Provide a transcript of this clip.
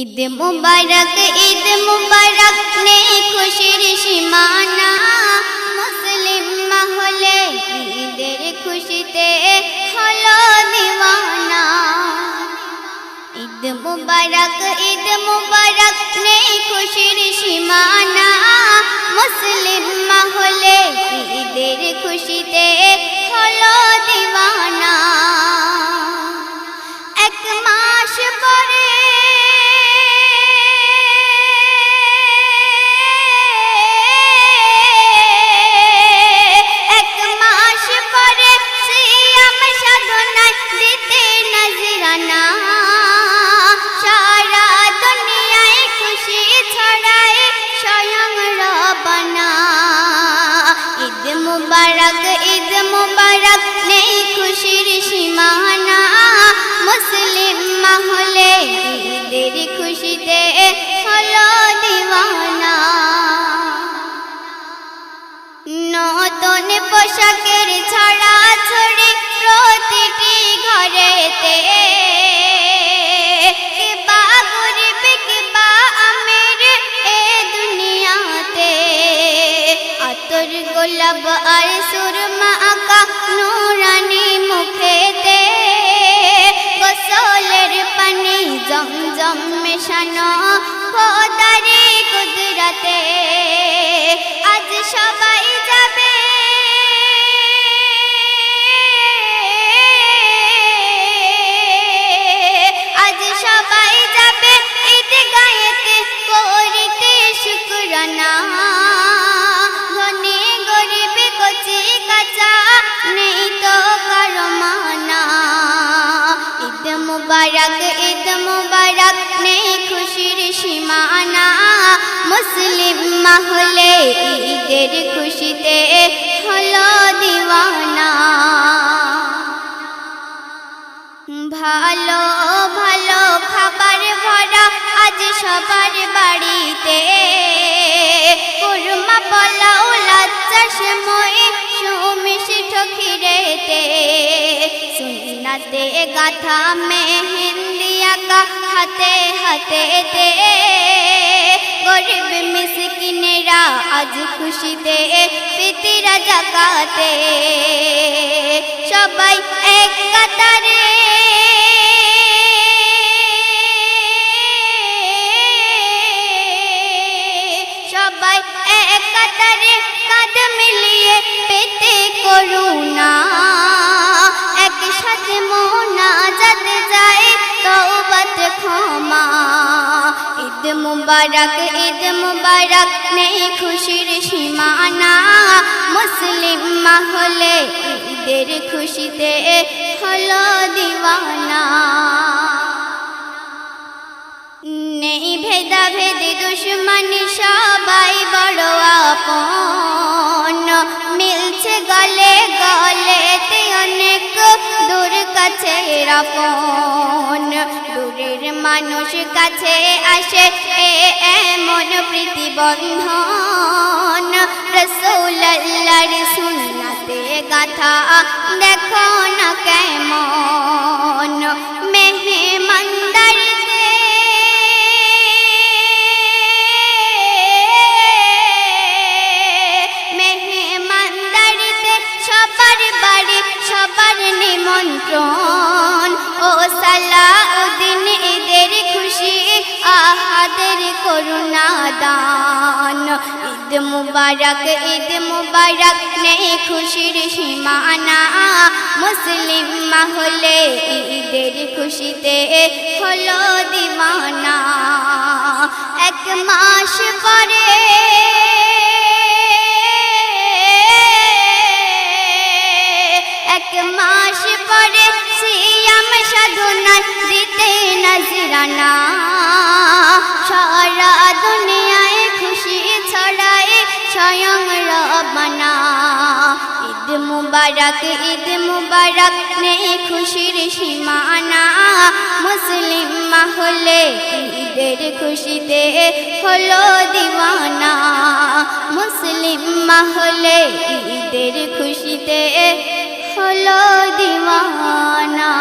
ঈদ মুবারক ঈদ মুবারক নে খুশির সীমানা। মুসলিম মহলে ঈদের খুশিতে হলো দিওয়ানা। ঈদ মুবারক ঈদ মুবারক নে খুশির সীমানা। মুসলিম মহলে ঈদের খুশিতে হলো দিওয়ানা। মুবারক, ঈদ মুবারক, নেই খুশির সীমানা। মুসলিম মহলে ঈদের খুশিতে হলো দিওয়ানা। নতুন পোশাকের ছড়া ছড়ি প্রতিটি ঘরেতে। গোলাপ আর সুরমা আকা নুরানি মুখেতে গোসলের পানি জম জম মেশানো খোদারি কুদরতে আজ সবাই মুবারক, ঈদ মুবারক নেই খুশির সীমানা। মুসলিম মহলে ঈদের খুশিতে হলো দিওয়ানা। ভালো ভালো খাবার ভরা আজ সবার বাড়িতে। কুরমা পোলাও, লাচ্চা সেময় সুমিষ্ট খিরেতে সুন্নাতে গাথা মেহেন্দি আঁকা হাতে হাতেতে গরিব মিসকিনেরা আজ খুশিতে পিতিরা জাকাতে সবাই এক কাতারে সবাই এক কাতারে কাঁধ মিলিয়ে পেতে করুণা একসাথে মোনা যাতে যায় তৌবত ক্ষমা। ঈদ মুবারক ঈদ মুবারক, নেই খুশির সীমানা। মুসলিম মহলে ঈদের খুশিতে হলো দিওয়ানা। নেই ভেদা ভেদে দুশ্মনী সবাই কাছে রাপন দূরের মানুষ কাছে আসে, এ এমন প্রীতিবন্ধন। রসৌল্লার সুন্নাতে গাথা দেখো না কেমন নিমন্ত্রণ ও সালাউদ্দিন, ঈদের খুশি আহাদের করুণা দান। ঈদ মুবারক ঈদ মুবারক, নেই খুশির সীমানা। মুসলিম মহলে ঈদের খুশিতে হলো দিওয়ানা। এক মাস পরে সাধনা দিতে নজরানা সারা দুনিয়ায় খুশি ছড়ায় স্বয়ং রবানা ঈদ মুবারক ঈদ মুবারক, নেই খুশির সীমানা। মুসলিম মহলে ঈদের খুশিতে হলো দিওয়ানা। মুসলিম মহলে ঈদের খুশিতে হলো দিওয়ানা।